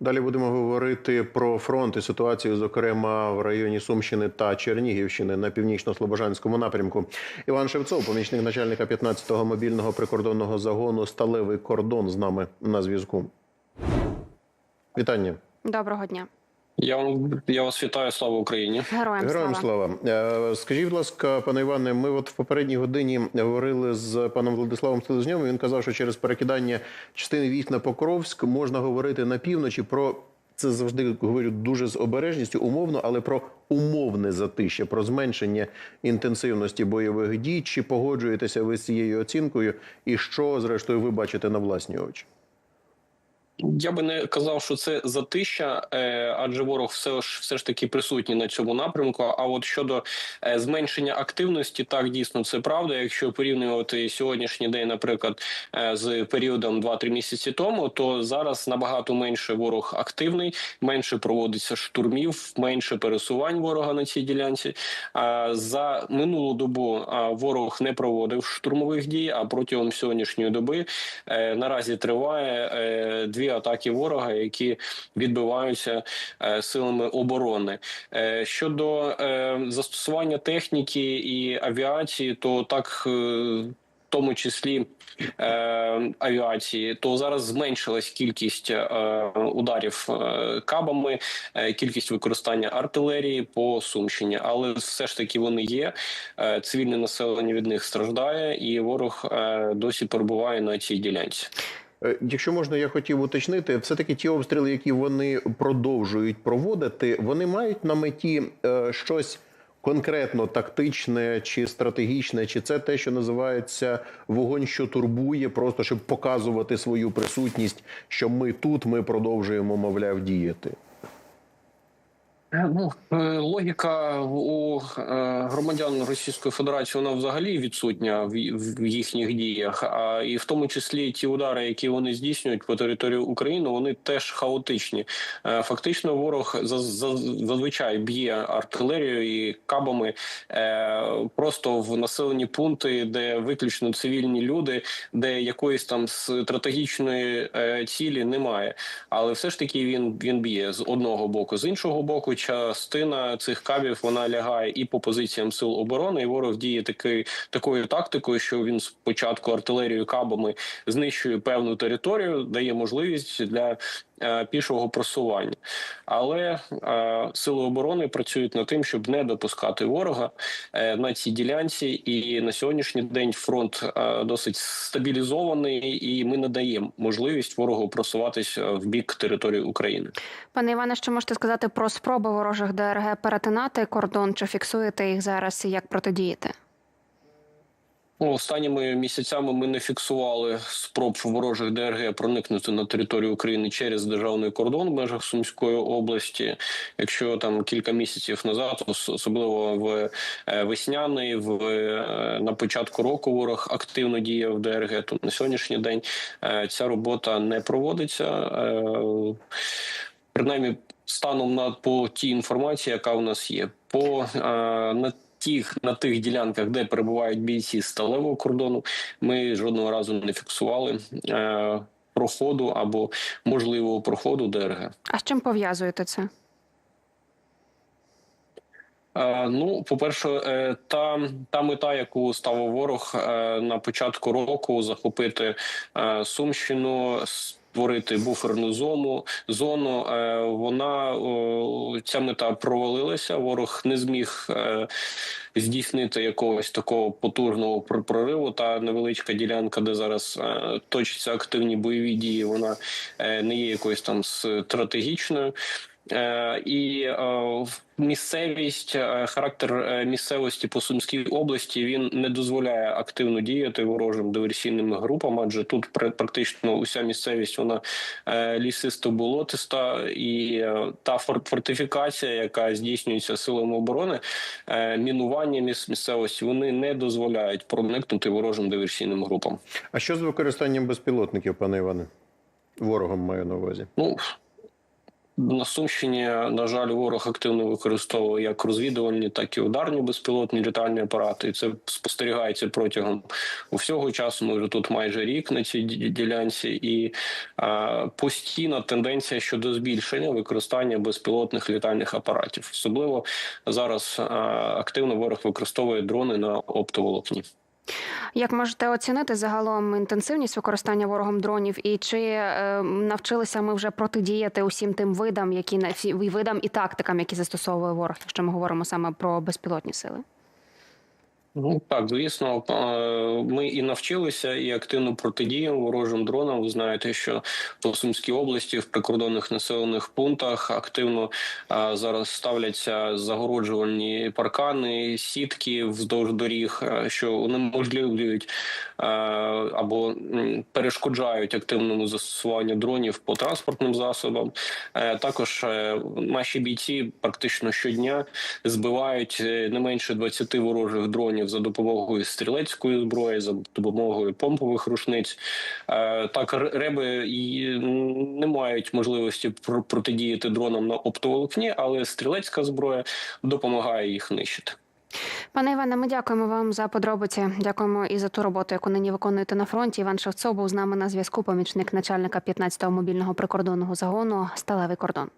Далі будемо говорити про фронт і ситуацію, зокрема в районі Сумщини та Чернігівщини на північно-слобожанському напрямку. Іван Шевцов, помічник начальника 15-го мобільного прикордонного загону Сталевий кордон з нами на зв'язку. Вітання. Доброго дня, Я вам я вас вітаю. Слава Україні. героям, Героям слава. слава. Е, Скажіть, будь ласка, пане Іване, ми от в попередній годині говорили з паном Владиславом Стележньом. і Він казав, що через перекидання частини військ на Покровськ можна говорити на півночі про це завжди говорю дуже з обережністю, умовно, але про умовне затища, про зменшення інтенсивності бойових дій. Чи погоджуєтеся ви з цією оцінкою? І що, зрештою, ви бачите на власні очі? Я би не казав, що це затища, е, адже ворог все ж все ж таки присутній на цьому напрямку. А от щодо е, зменшення активності, так дійсно це правда. Якщо порівнювати сьогоднішній день, наприклад, е, з періодом 2-3 місяці тому, то зараз набагато менше ворог активний, менше проводиться штурмів, менше пересувань ворога на цій ділянці. А за минулу добу ворог не проводив штурмових дій. А протягом сьогоднішньої доби наразі триває е, дві атаки ворога, які відбиваються е, силами оборони. Е, щодо е, застосування техніки і авіації, то так. в тому числі е, авіації, то зараз зменшилась кількість е, ударів е, кабами, е, кількість використання артилерії по Сумщині, але все ж таки вони є. Е, цивільне населення від них страждає, і ворог е, досі перебуває на цій ділянці. Е, Якщо можна, я хотів уточнити, все таки ті обстріли, які вони продовжують проводити, вони мають на меті е, щось конкретно тактичне чи стратегічне, чи це те, що називається вогонь, що турбує, просто щоб показувати свою присутність, що ми тут, ми продовжуємо, мовляв, діяти. Ну, е, логіка у е, громадян Російської Федерації вона взагалі відсутня в їхніх діях. А і в тому числі ті удари, які вони здійснюють по території України, вони теж хаотичні. Е, Фактично, ворог за- за- зазвичай б'є артилерією і кабами просто в населені пункти, де виключно цивільні люди, де якоїсь там стратегічної цілі немає. Але все ж таки він, він б'є з одного боку, з іншого боку, частина цих кабів вона лягає і по позиціям сил оборони. І ворог діє таки такою тактикою, що він спочатку артилерією кабами знищує певну територію, дає можливість для пішого просування. Але е, сили оборони працюють над тим, щоб не допускати ворога е, на цій ділянці. І на сьогоднішній день фронт е, досить стабілізований, і ми надаємо можливість ворогу просуватися в бік території України. Пане Іване, що можете сказати про спроби ворожих ДРГ перетинати кордон? Чи фіксуєте їх зараз і як протидіяти? Ну, останніми місяцями ми не фіксували спроб ворожих ДРГ проникнути на територію України через державний кордон в межах Сумської області. Якщо там кілька місяців назад, особливо в е, весняний, в е, на початку року ворог активно діяв ДРГ, то на сьогоднішній день е, ця робота не проводиться. Принаймні, станом на по тій інформації, яка у нас є, по на тих на тих ділянках, де перебувають бійці сталевого кордону, ми жодного разу не фіксували е, проходу або можливого проходу ДРГ. А з чим пов'язуєте це? Е, Ну, по-перше, е, та, та мета, яку ставив ворог е, на початку року, захопити е, Сумщину, створити буферну зону. Зону е, вона ця мета провалилася. Ворог не зміг е, здійснити якогось такого потужного пр- прориву. Та невеличка ділянка, де зараз е, точаться активні бойові дії, вона не є якоюсь там стратегічною. Е, і е, місцевість, е, характер місцевості по Сумській області він не дозволяє активно діяти ворожим диверсійним групам, адже тут пр- практично уся місцевість вона е, лісисто-болотиста, і та фор- фортифікація, яка здійснюється силами оборони, мінування міс- місцевості, вони не дозволяють проникнути ворожим диверсійним групам. А що з використанням безпілотників, пане Іване? Ворогом маю на увазі. Ну На Сумщині, на жаль, ворог активно використовує як розвідувальні, так і ударні безпілотні літальні апарати. І це спостерігається протягом усього часу. Ми вже тут майже рік на цій ділянці, і а, постійна тенденція щодо збільшення використання безпілотних літальних апаратів. Особливо зараз а, активно ворог використовує дрони на оптоволокні. Як можете оцінити загалом інтенсивність використання ворогом дронів, і чи е, навчилися ми вже протидіяти усім тим видам, які на всі видам і тактикам, які застосовує ворог, якщо ми говоримо саме про безпілотні сили? Ну так, звісно, е, ми і навчилися, і активно протидіємо ворожим дронам. Ви знаєте, що по Сумській області в прикордонних населених пунктах активно е, зараз ставляться загороджувальні паркани, сітки вздовж доріг, е, що унеможливлюють або перешкоджають активному застосуванню дронів по транспортним засобам. Також наші бійці практично щодня збивають не менше 20 ворожих дронів за допомогою стрілецької зброї, за допомогою помпових рушниць. Е, Так, реби не мають можливості пр- протидіяти дронам на оптоволокні, але стрілецька зброя допомагає їх нищити. Пане Іване, ми дякуємо вам за подробиці. Дякуємо і за ту роботу, яку нині виконуєте на фронті. Іван Шевцов був з нами на зв'язку. Помічник начальника 15-го мобільного прикордонного загону Сталевий кордон.